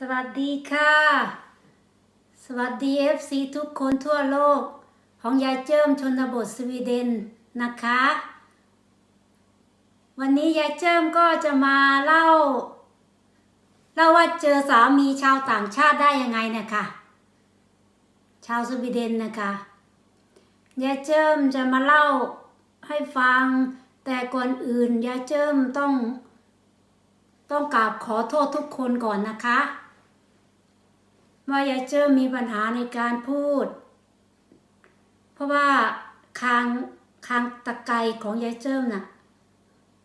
สวัสดีค่ะ สวัสดี FC ทุกคนทั่วโลก ของยายเจิมชนบทสวีเดนนะคะ วันนี้ยายเจิมก็จะมาเล่า เล่าว่าเจอสามีชาวต่างชาติได้ยังไงนะคะ ชาวสวีเดนนะคะยายเจิมจะมาเล่าให้ฟัง แต่ก่อนอื่นยายเจิมต้อง ต้องกราบขอโทษทุกคนก่อนนะคะ ว่ายายเจิมมีปัญหาในการพูด เพราะว่าคางคางตะไคร่ของยายเจิมน่ะ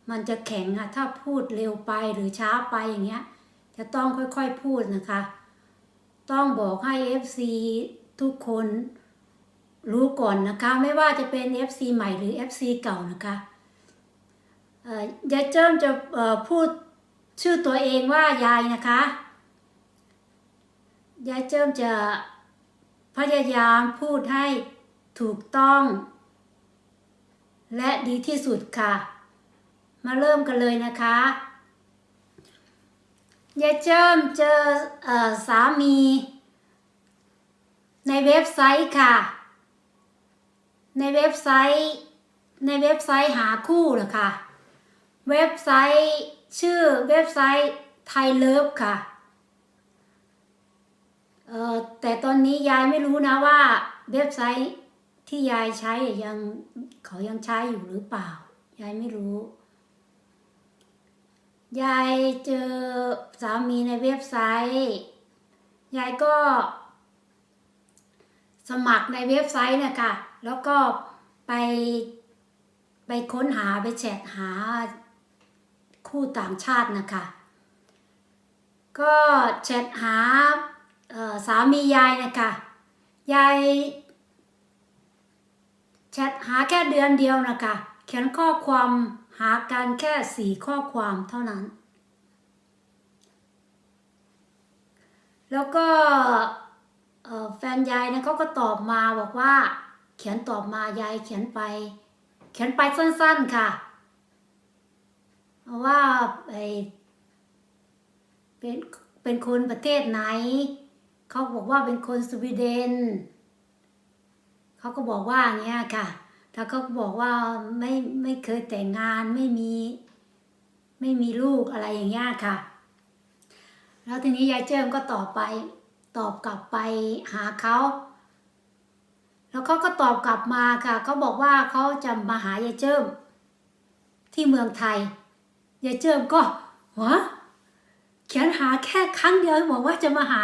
มันจะแข็งอะถ้าพูดเร็วไปหรือช้าไปอย่างเงี้ย จะต้องค่อยๆพูดนะคะ ต้องบอกให้ FC ทุกคนรู้ก่อนนะคะ ไม่ว่าจะเป็น FC ใหม่หรือ FC เก่านะคะยายเจิมจะพูดชื่อตัวเองว่ายายนะคะ ยายเจิมจะพยายามพูดให้ถูกต้อง และดีที่สุดค่ะ มาเริ่มกันเลยนะคะยายเจิมเจอเออสามี ในเว็บไซต์ค่ะ ในเว็บไซต์ ในเว็บไซต์หาคู่นะคะเว็บไซต์ชื่อเว็บไซต์ไทยเลิฟค่ะ เออแต่ตอนนี้ยายไม่รู้นะว่าเว็บไซต์ที่ยายใช้ยังเขายังใช้อยู่หรือเปล่า ยายไม่รู้ ยายเจอสามีในเว็บไซต์ ยายก็ สมัครในเว็บไซต์นะคะแล้วก็ไปไปค้นหาไปแชทหาคู่ต่างชาตินะคะ ก็แชทหา สามียายนะคะยายแชทหาแค่เดือนเดียวนะคะเขียนข้อความหากันแค่สี่ข้อความเท่านั้น แล้วก็แฟนยายเนี่ยเขาก็ตอบมาบอกว่า เขียนตอบมายายเขียนไป เขียนไปสั้นๆค่ะว่าไอเป็นเป็นคนประเทศไหน เขาบอกว่าเป็นคนสวีเดน เขาก็บอกว่าอย่างเงี้ยค่ะถ้าเขาก็บอกว่าไม่ไม่เคยแต่งงานไม่มี ไม่มีลูกอะไรอย่างเงี้ยค่ะ แล้วทีนี้ยายเจิมก็ตอบไป ตอบกลับไปหาเขา แล้วเขาก็ตอบกลับมาค่ะ เขาบอกว่าเขาจะมาหายายเจิมที่เมืองไทย ยายเจิมก็หัวเขียนหาแค่ครั้งเดียวบอกว่าจะมาหา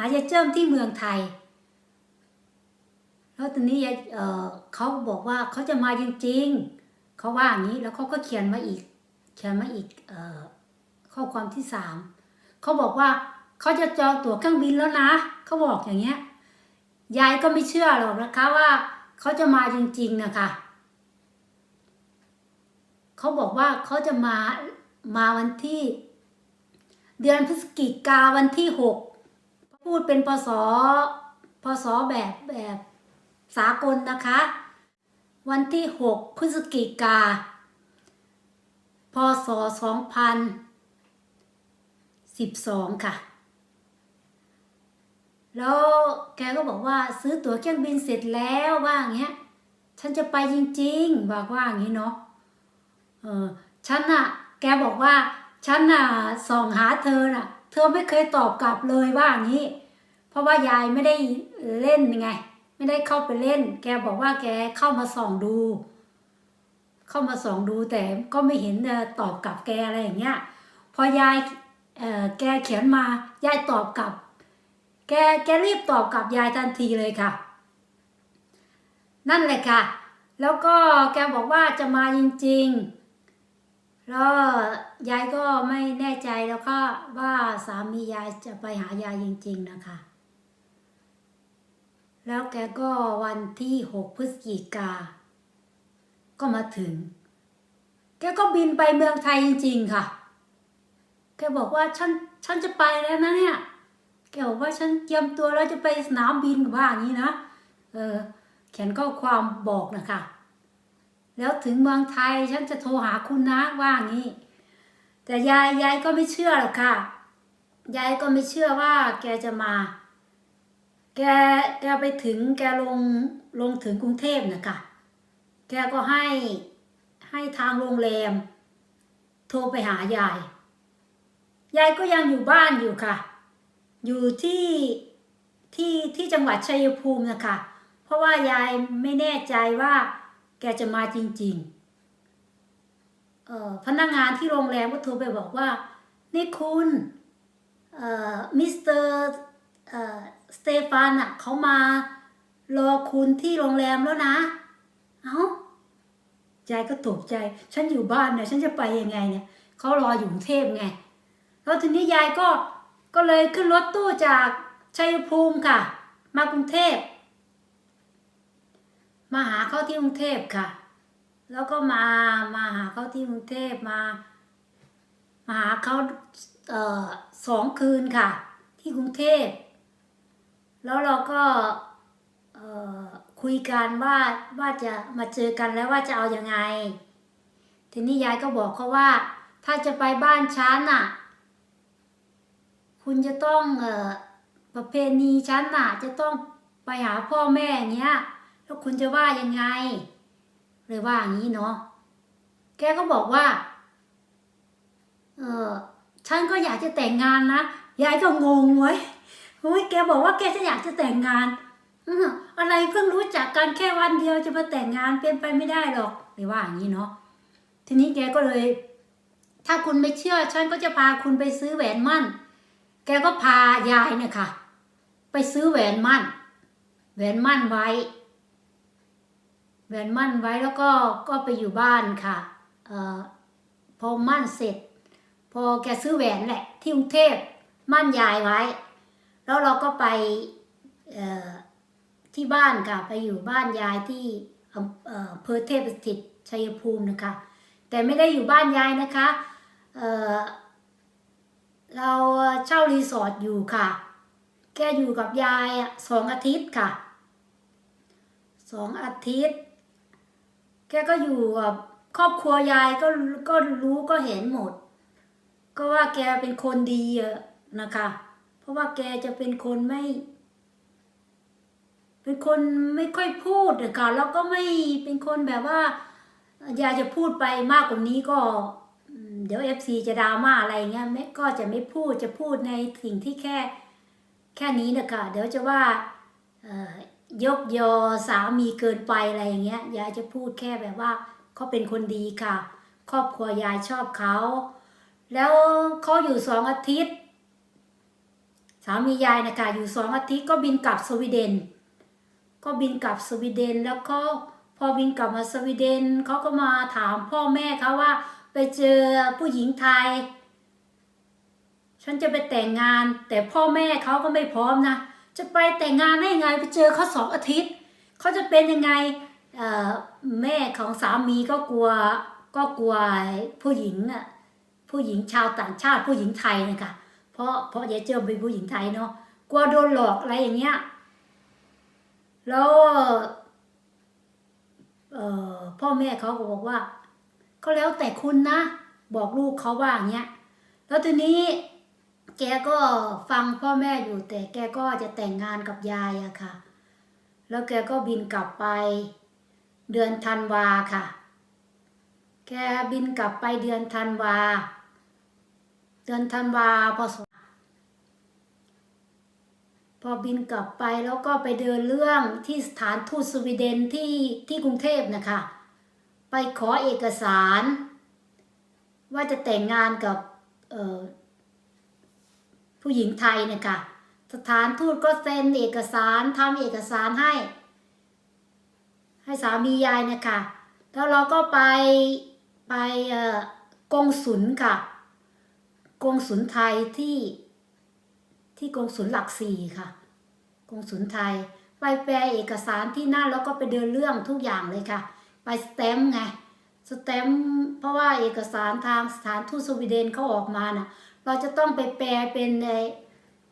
ายายเจิมที่เมืองไทย แล้วตอนนี้ยายเเขาบอกว่าเขาจะมาจริง ๆ เขาว่าอย่างนี้แล้วเขาก็เขียนมาอีก เขียนมาอีกเอข้อความที่สามเขาบอกว่าเขาจะจองตั๋วเครื่องบินแล้วนะเขาบอกอย่างเงี้ยยายก็ไม่เชื่อหรอกนะคะว่าเขาจะมาจริง ๆนะคะเขาบอกว่าเขาจะมามาวันที่ เดือนพฤศจิกาวันที่หก พูดเป็นพศพศแบบแบบสากลนะคะ วันที่หกพฤศจิกา พศสองพันสิบสองค่ะ แล้วแกก็บอกว่าซื้อตั๋วเครื่องบินเสร็จแล้วว่าอย่างเงี้ย ฉันจะไปจริงๆบอกว่าอย่างนี้เนาะ เออ ฉันน่ะแกบอกว่า ฉันน่ะส่องหาเธอน่ะ เธอไม่เคยตอบกลับเลยว่าอย่างนี้ เพราะว่ายายไม่ได้เล่นไง ไม่ได้เข้าไปเล่น แกบอกว่าแกเข้ามาส่องดู เข้ามาส่องดูแต่ก็ไม่เห็นตอบกลับแกอะไรอย่างเงี้ย พอยายแกเขียนมายายตอบกลับ แกแกรีบตอบกลับยายทันทีเลยค่ะ นั่นแหละค่ะ แล้วก็แกบอกว่าจะมาจริง ๆ แล้วยายก็ไม่แน่ใจแล้วก็ว่าสามียายจะไปหายายจริง ๆนะคะ แล้วแกก็วันที่หกพฤศจิกา ก็มาถึง แกก็บินไปเมืองไทยจริง ๆ ค่ะ แกบอกว่าฉันฉันจะไปแล้วนะเนี่ย แกบอกว่าฉันเตรียมตัวแล้วจะไปสนามบินว่าอย่างนี้นะ เออเขียนข้อความบอกนะคะ แล้วถึงเมืองไทยฉันจะโทรหาคุณนะว่าอย่างนี้ แต่ยายยายก็ไม่เชื่อหรอกค่ะ ยายก็ไม่เชื่อว่าแกจะมา แกแกไปถึงแกลงลงถึงกรุงเทพนะคะแกก็ให้ให้ทางโรงแรม โทรไปหายาย ยายก็ยังอยู่บ้านอยู่ค่ะ อยู่ที่ที่ที่จังหวัดชัยภูมินะคะ เพราะว่ายายไม่แน่ใจว่า แกจะมาจริงๆเอ่อพนักงานที่โรงแรมก็โทรไปบอกว่า นี่คุณเอ่อมิสเตอร์เอ่อสเตฟานอะเขามารอคุณที่โรงแรมแล้วนะ เอ้ายายก็ตกใจ ฉันอยู่บ้านเนี่ยฉันจะไปยังไงเนี่ยเขารออยู่กรุงเทพไง แล้วทีนี้ยายก็ก็เลยขึ้นรถตู้จากชัยภูมิค่ะ มากรุงเทพ มาหาเขาที่กรุงเทพค่ะ แล้วก็มามาหาเขาที่กรุงเทพมา มาหาเขาเอ่อสองคืนค่ะ ที่กรุงเทพแล้วเราก็เอ่อคุยกันว่าว่าจะมาเจอกันแล้วว่าจะเอาอยัางไง ทีนี้ยายก็บอกเขาว่า ถ้าจะไปบ้านฉันน่ะ คุณจะต้องเอ่อประเพณีฉันน่ะ จะต้องไปหาพ่อแม่เงี้ย แล้วคุณจะว่ายังไง เลยว่าอย่างนี้เนาะแกก็บอกว่า เออฉันก็อยากจะแต่งงานนะยายก็งงไว้ยเฮ้ยแกบอกว่าแกจะอยากจะแต่งงานอืออะไรเพิ่งรู้จักกันแค่วันเดียวจะมาแต่งงานเป็นไปไม่ได้หรอกเลยว่าอย่างนี้เนาะทีนี้แกก็เลย ถ้าคุณไม่เชื่อฉันก็จะพาคุณไปซื้อแหวนมั่น แกก็พายายเนี่ยค่ะ ไปซื้อแหวนมั่น แหวนมั่นไว้ แหวนมั่นไว้แล้วก็ก็ไปอยู่บ้านค่ะเออพอมั่นเสร็จ พอแกซื้อแหวนแหละที่กรุงเทพมั่นยายไว้ แล้วเราก็ไปเออที่บ้านค่ะไปอยู่บ้านยายที่อำเอ่อเภอเทพสถิตชัยภูมินะคะ แต่ไม่ได้อยู่บ้านยายนะคะเออเราเช่ารีสอร์ทอยู่ค่ะ แกอยู่กับยายสองอาทิตย์ค่ะสองอาทิตย์ แกก็อยู่กับครอบครัวยายก็ก็รู้ก็เห็นหมด ก็ว่าแกเป็นคนดีอะนะคะ เพราะว่าแกจะเป็นคนไม่ เป็นคนไม่ค่อยพูดอะคะแล้วก็ไม่เป็นคนแบบว่าอยากจะพูดไปมากกว่านี้ก็ เดี๋ยวเอฟซีจะดราม่าอะไรเงี้ยไม่ก็จะไม่พูดจะพูดในสิ่งที่แค่แค่นี้นะคะเดี๋ยวจะว่าเยกยอสามีเกินไปอะไรอย่างเงี้ยยายจะพูดแค่แบบว่าเขาเป็นคนดีค่ะ ครอบครัวยายชอบเขา แล้วเขาอยู่สองอาทิตย์ สามียายนะคะอยู่สองอาทิตย์ก็บินกลับสวีเดน ก็บินกลับสวีเดนแล้วก็พอบินกลับมาสวีเดนเขาก็มาถามพ่อแม่เขาว่า ไปเจอผู้หญิงไทย ฉันจะไปแต่งงาน แต่พ่อแม่เขาก็ไม่พร้อมนะ จะไปแต่งงานได้ยังไงไปเจอเขาสองอาทิตย์เขาจะเป็นยังไงแม่ของสามีก็กลัวก็กลัวผู้หญิงอะผู้หญิงชาวต่างชาติผู้หญิงไทยนะคะเพราะเพราะยายเจอเป็นผู้หญิงไทยเนาะกลัวโดนหลอกอะไรอย่างเงี้ยแล้วพ่อแม่เขาก็บอกว่า ก็แล้วแต่คุณนะ บอกลูกเขาว่าอย่างเงี้ยแล้วทีนี้ แกก็ฟังพ่อแม่อยู่แต่แกก็จะแต่งงานกับยายอะค่ะ แล้วแกก็บินกลับไป เดือนธันวาค่ะ แกบินกลับไปเดือนธันวา เดือนธันวาพศพอบินกลับไปแล้วก็ไปเดินเรื่องที่สถานทูตสวีเดนที่ที่กรุงเทพนะคะ ไปขอเอกสาร ว่าจะแต่งงานกับเออ ผู้หญิงไทยเนี่ยค่ะ สถานทูตก็เซ็นเอกสารทำเอกสารให้ ให้สามียายเนี่ยค่ะ แล้วเราก็ไปไปเอ่อกงสุลค่ะ กงสุลไทยที่ที่กงสุลหลักสี่ค่ะ กงสุลไทย ไปแปลเอกสารที่นั่นแล้วก็ไปเดินเรื่องทุกอย่างเลยค่ะ ไปสแตมไงสแตมเพราะว่าเอกสารทางสถานทูตสวีเดนเขาออกมาน่ะ เราจะต้องไปแปลเป็นใน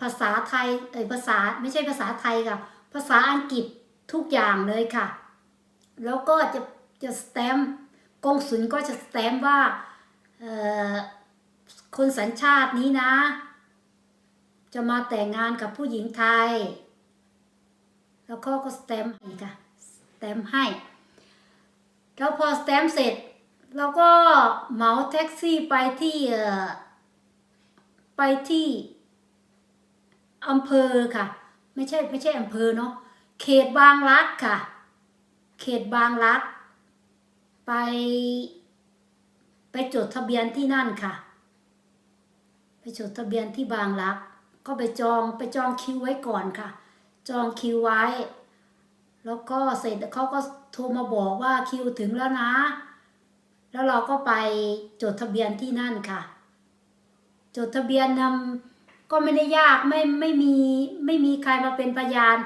ภาษาไทยเอยภาษาไม่ใช่ภาษาไทยค่ะ ภาษาอังกฤษทุกอย่างเลยค่ะ แล้วก็จะจะสแตมป์กงสุลก็จะสแตมป์ว่าคนสัญชาตินี้นะ จะมาแต่งงานกับผู้หญิงไทย แล้วเขาก็สแตมป์ให้ค่ะสแตมป์ให้แล้วพอสแตมป์เสร็จเราก็เหมาแท็กซี่ไปที่ ไปที่อำเภอค่ะ ไม่ใช่ไม่ใช่อำเภอเนาะเขตบางรักค่ะ เขตบางรัก ไป ไปจดทะเบียนที่นั่นค่ะ ไปจดทะเบียนที่บางรัก ก็ไปจองไปจองคิวไว้ก่อนค่ะ จองคิวไว้ แล้วก็เสร็จเขาก็โทรมาบอกว่าคิวถึงแล้วนะ แล้วเราก็ไปจดทะเบียนที่นั่นค่ะ จดทะเบียนนำก็ไม่ได้ยากไม่ไม่มีไม่มีใครมาเป็นพยาน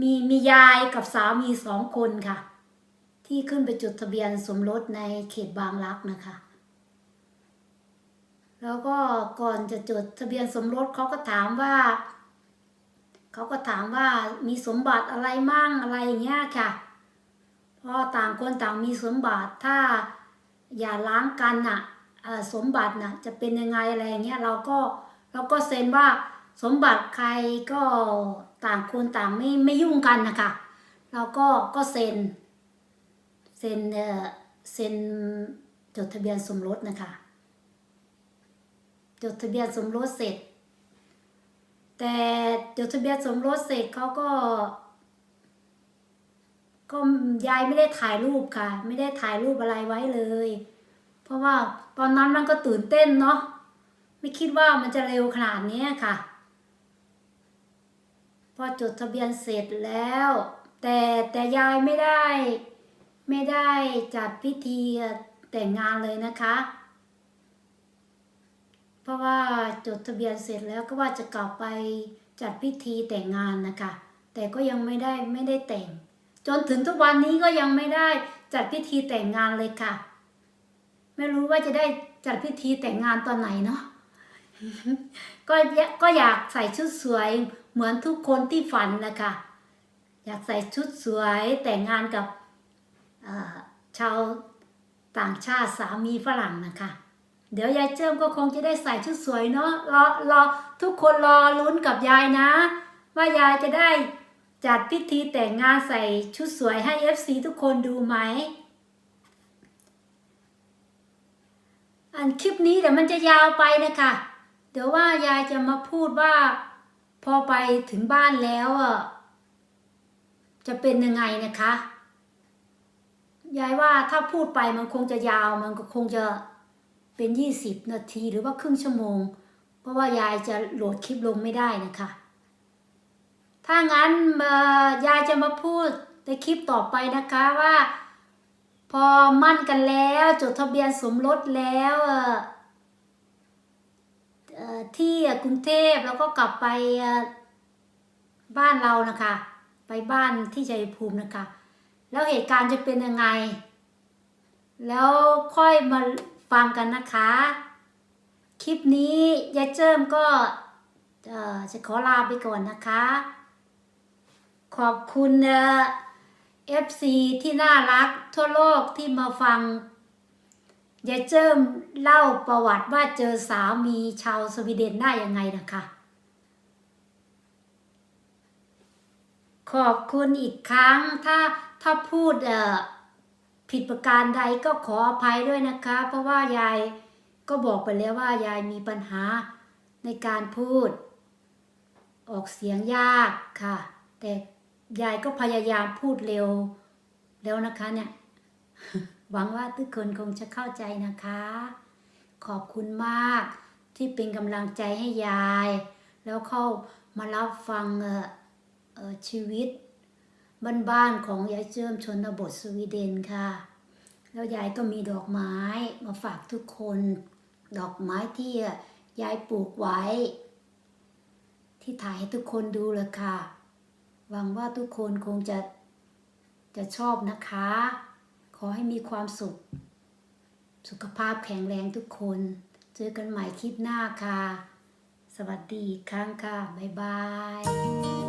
มีมียายกับสามีสองคนค่ะ ที่ขึ้นไปจดทะเบียนสมรสในเขตบางรักนะคะ แล้วก็ก่อนจะจดทะเบียนสมรสเขาก็ถามว่าเขาก็ถามว่ามีสมบัติอะไรมั่งอะไรอย่างเงี้ยค่ะพราะต่างคนต่างมีสมบัติถ้าอย่าล้างกันน่ะเอ่อ สมบัติน่ะจะเป็นยังไงอะไรอย่างเงี้ยเราก็เราก็เซ็นว่าสมบัติใครก็ต่างคนต่างไม่ไม่ยุ่งกันนะคะเราก็ก็เซ็นเซ็นเอ่อเซ็นจดทะเบียนสมรสนะคะจดทะเบียนสมรสเสร็จ แต่จดทะเบียนสมรสเสร็จเขาก็ ก็ยายไม่ได้ถ่ายรูปค่ะ ไม่ได้ถ่ายรูปอะไรไว้เลย เพราะว่าตอนนั้นมันก็ตื่นเต้นเนาะไม่คิดว่ามันจะเร็วขนาดนี้ค่ะ พอจดทะเบียนเสร็จแล้ว แต่แต่ยายไม่ได้ ไม่ได้จัดพิธีแต่งงานเลยนะคะ เพราะว่าจดทะเบียนเสร็จแล้วก็ว่าจะกลับไปจัดพิธีแต่งงานนะคะ แต่ก็ยังไม่ได้ไม่ได้แต่ง จนถึงทุกวันนี้ก็ยังไม่ได้จัดพิธีแต่งงานเลยค่ะ ไม่รู้ว่าจะได้จัดพิธีแต่งงานตอนไหนเนาะก็อยากก็อยากใส่ชุดสวยเหมือนทุกคนที่ฝันนะคะ อยากใส่ชุดสวยแต่งงานกับชาวต่างชาติสามีฝรั่งนะคะ เดี๋ยวยายเจิมก็คงจะได้ใส่ชุดสวยเนาะรอรอทุกคนรอลุ้นกับยายนะ ว่ายายจะได้จัดพิธีแต่งงานใส่ชุดสวยให้ FC ทุกคนดูไหม อันคลิปนี้เดี๋ยวมันจะยาวไปนะคะ เดี๋ยวว่ายายจะมาพูดว่า พอไปถึงบ้านแล้วอะจะเป็นยังไงนะคะ ยายว่าถ้าพูดไปมันคงจะยาวมันก็คงจะเป็นยี่สิบนาทีหรือว่าครึ่งชั่วโมง เพราะว่ายายจะโหลดคลิปลงไม่ได้นะคะ ถ้างั้นยายจะมาพูดในคลิปต่อไปนะคะว่า พอมั่นกันแล้วจดทะเบียนสมรสแล้วที่กรุงเทพแล้วก็กลับไปบ้านเรานะคะ ไปบ้านที่ชัยภูมินะคะ แล้วเหตุการณ์จะเป็นยังไง แล้วค่อยมาฟังกันนะคะ คลิปนี้ยายเจิมก็จะขอลาไปก่อนนะคะ ขอบคุณเอ่อ FC ที่น่ารักทั่วโลกที่มาฟังยายเจิมเล่าประวัติว่าเจอสามีชาวสวีเดนได้ยังไงนะคะ ขอบคุณอีกครั้งถ้าถ้าพูดผิดประการใดก็ขออภัยด้วยนะคะ เพราะว่ายายก็บอกไปแล้วว่ายายมีปัญหาในการพูด ออกเสียงยากค่ะ แต่ ยายก็พยายามพูดเร็วแล้วนะคะเนี่ย หวังว่าทุกคนคงจะเข้าใจนะคะ ขอบคุณมากที่เป็นกำลังใจให้ยาย แล้วเข้ามารับฟังชีวิตบ้านๆของยายเจิมชนบทสวีเดนค่ะ แล้วยายก็มีดอกไม้มาฝากทุกคน ดอกไม้ที่ยายปลูกไว้ ที่ถ่ายให้ทุกคนดูเลยค่ะ หวังว่าทุกคนคงจะจะชอบนะคะ ขอให้มีความสุข สุขภาพแข็งแรงทุกคน เจอกันใหม่คลิปหน้าค่ะ สวัสดีครั้งค่ะ บ๊ายบาย